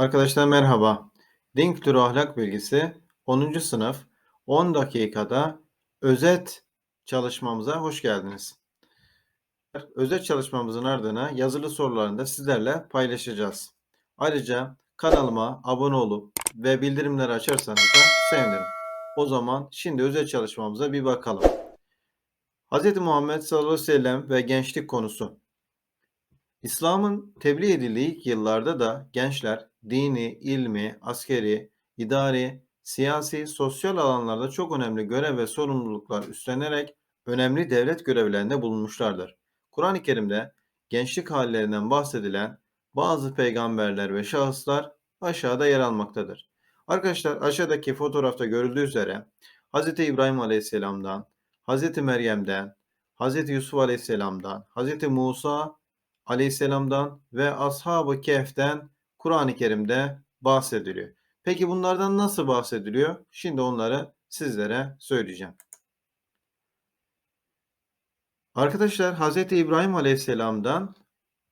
Arkadaşlar merhaba. Din Kültürü Ahlak Bilgisi 10. sınıf 10 dakikada özet çalışmamıza hoş geldiniz. Özet çalışmamızın ardına yazılı sorularını da sizlerle paylaşacağız. Ayrıca kanalıma abone olup ve bildirimleri açarsanız da sevinirim. O zaman şimdi özet çalışmamıza bir bakalım. Hz. Muhammed sallallahu aleyhi ve sellem ve gençlik konusu. İslam'ın tebliğ edildiği ilk yıllarda da gençler dini, ilmi, askeri, idari, siyasi, sosyal alanlarda çok önemli görev ve sorumluluklar üstlenerek önemli devlet görevlerinde bulunmuşlardır. Kur'an-ı Kerim'de gençlik hallerinden bahsedilen bazı peygamberler ve şahıslar aşağıda yer almaktadır. Arkadaşlar aşağıdaki fotoğrafta görüldüğü üzere Hz. İbrahim Aleyhisselam'dan, Hz. Meryem'den, Hz. Yusuf Aleyhisselam'dan, Hz. Musa Aleyhisselam'dan ve Ashab-ı Kehf'ten Kur'an-ı Kerim'de bahsediliyor. Peki bunlardan nasıl bahsediliyor? Şimdi onları sizlere söyleyeceğim. Arkadaşlar Hz. İbrahim Aleyhisselam'dan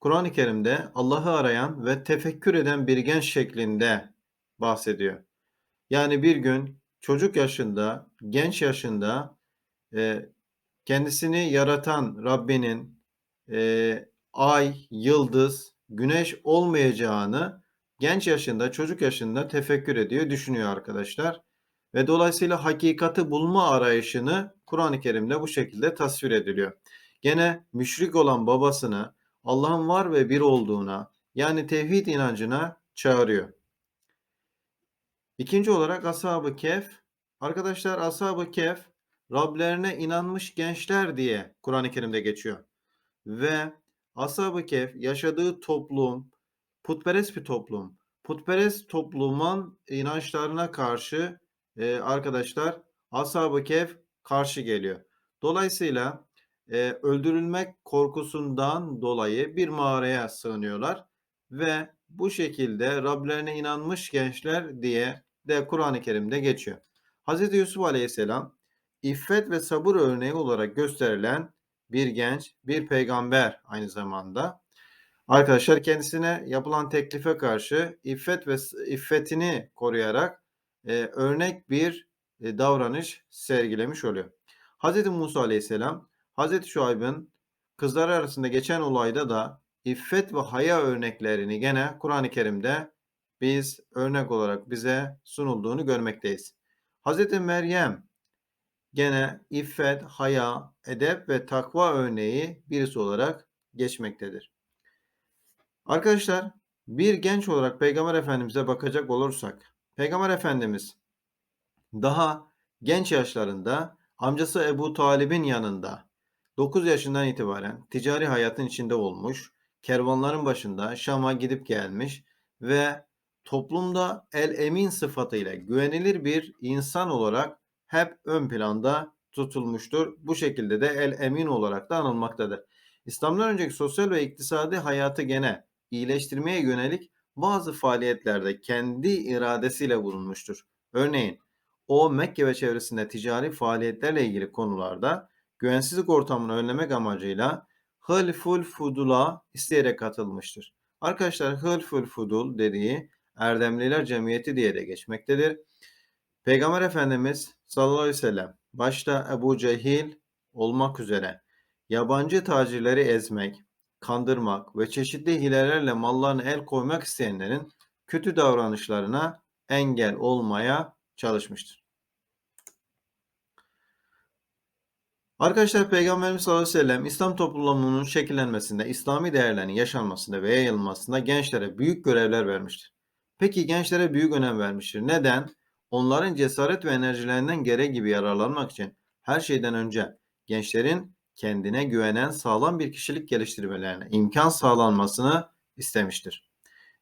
Kur'an-ı Kerim'de Allah'ı arayan ve tefekkür eden bir genç şeklinde bahsediyor. Yani bir gün çocuk yaşında, genç yaşında e, kendisini yaratan Rabbinin e, ay, yıldız, güneş olmayacağını genç yaşında, çocuk yaşında tefekkür ediyor, düşünüyor arkadaşlar. Ve dolayısıyla hakikati bulma arayışını Kur'an-ı Kerim'de bu şekilde tasvir ediliyor. Gene müşrik olan babasını Allah'ın var ve bir olduğuna yani tevhid inancına çağırıyor. İkinci olarak Ashab-ı Kehf. Arkadaşlar Ashab-ı Kehf Rablerine inanmış gençler diye Kur'an-ı Kerim'de geçiyor. Ve Ashab-ı Kehf yaşadığı toplum putperest bir toplum. Putperest toplumun inançlarına karşı e, arkadaşlar Ashab-ı Kehf karşı geliyor. Dolayısıyla e, öldürülmek korkusundan dolayı bir mağaraya sığınıyorlar ve bu şekilde Rablerine inanmış gençler diye de Kur'an-ı Kerim'de geçiyor. Hz. Yusuf Aleyhisselam iffet ve sabır örneği olarak gösterilen bir genç, bir peygamber aynı zamanda. Arkadaşlar kendisine yapılan teklife karşı iffet ve iffetini koruyarak e, örnek bir e, davranış sergilemiş oluyor. Hz. Musa Aleyhisselam, Hz. Şuayb'ın kızları arasında geçen olayda da iffet ve haya örneklerini gene Kur'an-ı Kerim'de biz örnek olarak bize sunulduğunu görmekteyiz. Hz. Meryem gene iffet, haya, edep ve takva örneği birisi olarak geçmektedir. Arkadaşlar bir genç olarak Peygamber Efendimiz'e bakacak olursak Peygamber Efendimiz daha genç yaşlarında amcası Ebu Talib'in yanında 9 yaşından itibaren ticari hayatın içinde olmuş, kervanların başında Şam'a gidip gelmiş ve toplumda el emin sıfatıyla güvenilir bir insan olarak hep ön planda tutulmuştur. Bu şekilde de el emin olarak da anılmaktadır. İslam'dan önceki sosyal ve iktisadi hayatı gene iyileştirmeye yönelik bazı faaliyetlerde kendi iradesiyle bulunmuştur. Örneğin o Mekke ve çevresinde ticari faaliyetlerle ilgili konularda güvensizlik ortamını önlemek amacıyla Hılful Fudul'a isteyerek katılmıştır. Arkadaşlar Hılful Fudul dediği Erdemliler Cemiyeti diye de geçmektedir. Peygamber Efendimiz sallallahu aleyhi ve sellem başta Ebu Cehil olmak üzere yabancı tacirleri ezmek, kandırmak ve çeşitli hilelerle mallarını el koymak isteyenlerin kötü davranışlarına engel olmaya çalışmıştır. Arkadaşlar Peygamberimiz sallallahu aleyhi ve sellem İslam toplumunun şekillenmesinde, İslami değerlerin yaşanmasında ve yayılmasında gençlere büyük görevler vermiştir. Peki gençlere büyük önem vermiştir. Neden? Onların cesaret ve enerjilerinden gereği gibi yararlanmak için her şeyden önce gençlerin kendine güvenen sağlam bir kişilik geliştirmelerine imkan sağlanmasını istemiştir.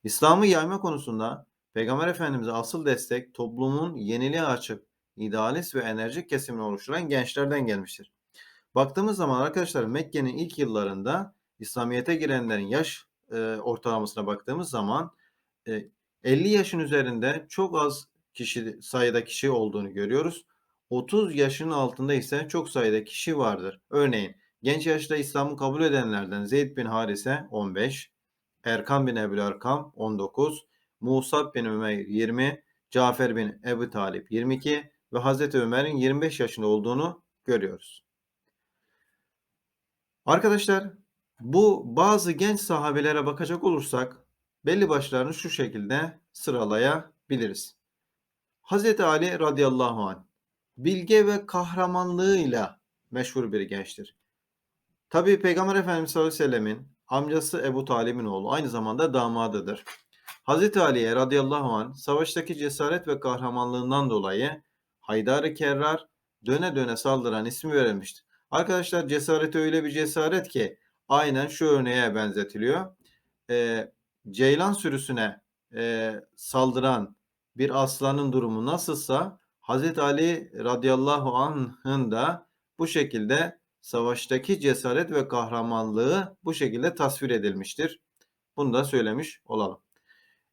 İslam'ı yayma konusunda Peygamber Efendimiz'e asıl destek toplumun yeniliğe açık, idealist ve enerjik kesimini oluşturan gençlerden gelmiştir. Baktığımız zaman arkadaşlar Mekke'nin ilk yıllarında İslamiyet'e girenlerin yaş e, ortalamasına baktığımız zaman e, 50 yaşın üzerinde çok az kişi sayıda kişi olduğunu görüyoruz. 30 yaşın altında ise çok sayıda kişi vardır. Örneğin genç yaşta İslam'ı kabul edenlerden Zeyd bin Harise 15, Erkam bin Ebu Erkam 19, Musab bin Ömer 20, Cafer bin Ebu Talip 22 ve Hazreti Ömer'in 25 yaşında olduğunu görüyoruz. Arkadaşlar bu bazı genç sahabelere bakacak olursak belli başlarını şu şekilde sıralayabiliriz. Hazreti Ali radıyallahu anh bilge ve kahramanlığıyla meşhur bir gençtir. Tabii Peygamber Efendimiz sallallahu aleyhi ve sellemin amcası Ebu Talib'in oğlu aynı zamanda damadıdır. Hazreti Ali'ye radıyallahu anh savaştaki cesaret ve kahramanlığından dolayı Haydar-ı Kerrar döne döne saldıran ismi verilmiştir. Arkadaşlar cesaret öyle bir cesaret ki aynen şu örneğe benzetiliyor. Ee, ceylan sürüsüne e, saldıran bir aslanın durumu nasılsa Hazreti Ali radıyallahu anh'ın da bu şekilde savaştaki cesaret ve kahramanlığı bu şekilde tasvir edilmiştir. Bunu da söylemiş olalım.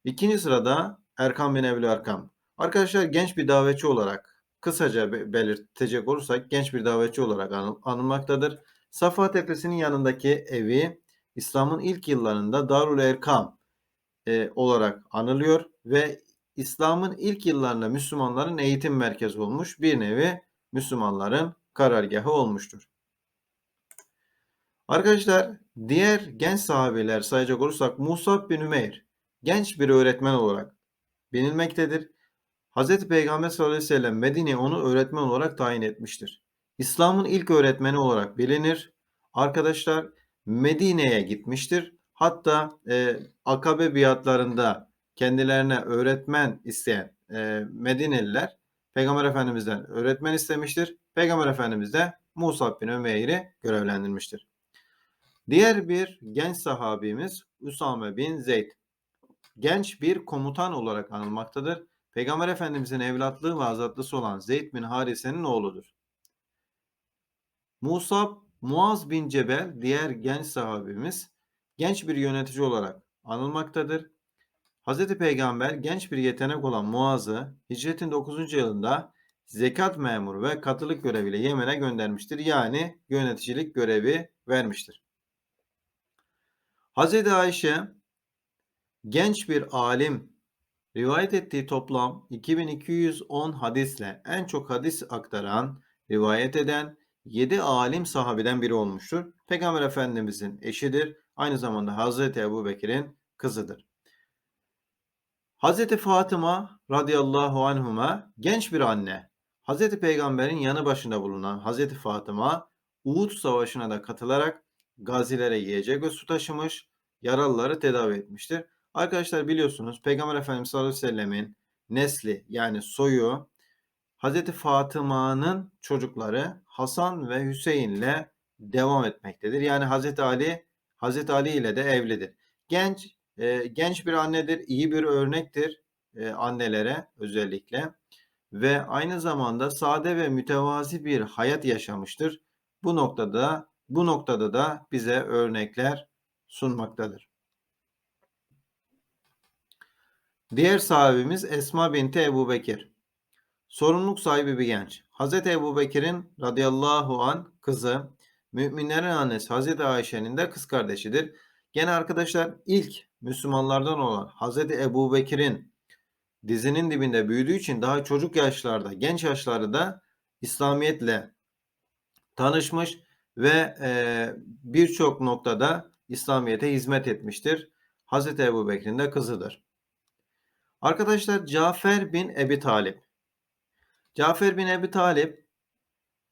İkinci sırada Erkam bin Ebu Erkam. Arkadaşlar genç bir davetçi olarak kısaca belirtecek olursak genç bir davetçi olarak anılmaktadır. Safa Tepesi'nin yanındaki evi İslam'ın ilk yıllarında Darul Erkam e, olarak anılıyor ve İslam'ın ilk yıllarında Müslümanların eğitim merkezi olmuş bir nevi Müslümanların karargahı olmuştur. Arkadaşlar diğer genç sahabeler sayacak olursak Musab bin Ümeyr genç bir öğretmen olarak bilinmektedir. Hz. Peygamber sallallahu aleyhi ve sellem Medine'ye onu öğretmen olarak tayin etmiştir. İslam'ın ilk öğretmeni olarak bilinir. Arkadaşlar Medine'ye gitmiştir. Hatta e, Akabe biatlarında kendilerine öğretmen isteyen e, Medineliler Peygamber Efendimiz'den öğretmen istemiştir. Peygamber Efendimiz de Musa bin Ömeyr'i görevlendirmiştir. Diğer bir genç sahabimiz Usame bin Zeyd. Genç bir komutan olarak anılmaktadır. Peygamber Efendimizin evlatlığı ve azatlısı olan Zeyd bin Harise'nin oğludur. Musab Muaz bin Cebel diğer genç sahabimiz genç bir yönetici olarak anılmaktadır. Hz. Peygamber genç bir yetenek olan Muaz'ı hicretin 9. yılında zekat memuru ve katılık göreviyle Yemen'e göndermiştir. Yani yöneticilik görevi vermiştir. Hz. Ayşe genç bir alim rivayet ettiği toplam 2210 hadisle en çok hadis aktaran, rivayet eden 7 alim sahabeden biri olmuştur. Peygamber Efendimizin eşidir. Aynı zamanda Hazreti Ebu Bekir'in kızıdır. Hazreti Fatıma radıyallahu anhuma genç bir anne. Hazreti Peygamber'in yanı başında bulunan Hazreti Fatıma Uhud Savaşı'na da katılarak gazilere yiyecek ve su taşımış, yaralıları tedavi etmiştir. Arkadaşlar biliyorsunuz Peygamber Efendimiz sallallahu aleyhi ve sellemin nesli yani soyu Hazreti Fatıma'nın çocukları Hasan ve Hüseyin ile devam etmektedir. Yani Hazreti Ali Hazreti Ali ile de evlidir. Genç e, genç bir annedir, iyi bir örnektir e, annelere özellikle ve aynı zamanda sade ve mütevazi bir hayat yaşamıştır. Bu noktada bu noktada da bize örnekler sunmaktadır. Diğer sahabimiz Esma binti Ebu Bekir. Sorumluluk sahibi bir genç. Hz. Ebu Bekir'in radıyallahu an kızı, müminlerin annesi Hz. Ayşe'nin de kız kardeşidir. Gene arkadaşlar ilk Müslümanlardan olan Hz. Ebu Bekir'in dizinin dibinde büyüdüğü için daha çocuk yaşlarda, genç yaşlarda İslamiyetle tanışmış ve e, birçok noktada İslamiyet'e hizmet etmiştir. Hz. Ebu Bekir'in de kızıdır. Arkadaşlar Cafer bin Ebi Talip. Cafer bin Ebi Talip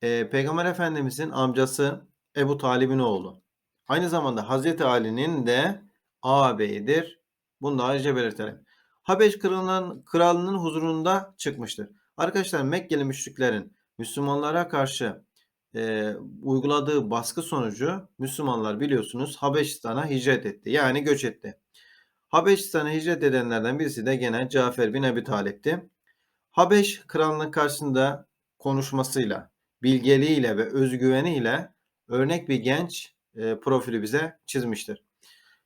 e, Peygamber Efendimizin amcası Ebu Talib'in oğlu. Aynı zamanda Hazreti Ali'nin de ağabeyidir. Bunu da ayrıca belirtelim. Habeş kralının, kralının huzurunda çıkmıştır. Arkadaşlar Mekkeli müşriklerin Müslümanlara karşı e, uyguladığı baskı sonucu Müslümanlar biliyorsunuz Habeşistan'a hicret etti. Yani göç etti. Habeşistan'a hicret edenlerden birisi de gene Cafer bin Ebi Talip'ti. Habeş kralının karşısında konuşmasıyla, bilgeliğiyle ve özgüveniyle örnek bir genç e, profili bize çizmiştir.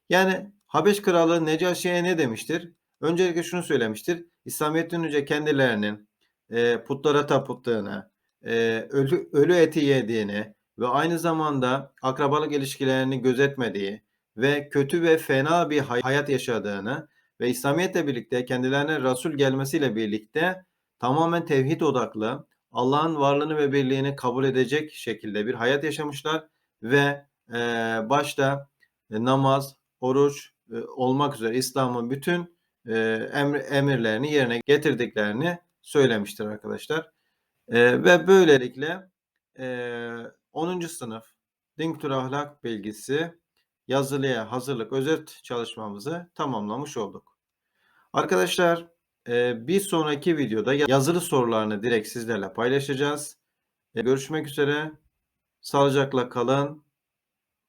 Yani Habeş kralı Necaşi'ye ne demiştir? Öncelikle şunu söylemiştir. İslamiyet'ten önce kendilerinin e, putlara tapıttığını, e, ölü, ölü eti yediğini ve aynı zamanda akrabalık ilişkilerini gözetmediği ve kötü ve fena bir hayat yaşadığını ve İslamiyetle birlikte kendilerine Resul gelmesiyle birlikte tamamen tevhid odaklı, Allah'ın varlığını ve birliğini kabul edecek şekilde bir hayat yaşamışlar ve e, başta e, namaz, oruç e, olmak üzere İslam'ın bütün e, emr, emirlerini yerine getirdiklerini söylemiştir arkadaşlar. E, ve böylelikle e, 10. sınıf Din Kültürü Ahlak Bilgisi yazılıya hazırlık özet çalışmamızı tamamlamış olduk. Arkadaşlar bir sonraki videoda yazılı sorularını direkt sizlerle paylaşacağız. Görüşmek üzere. Sağlıcakla kalın.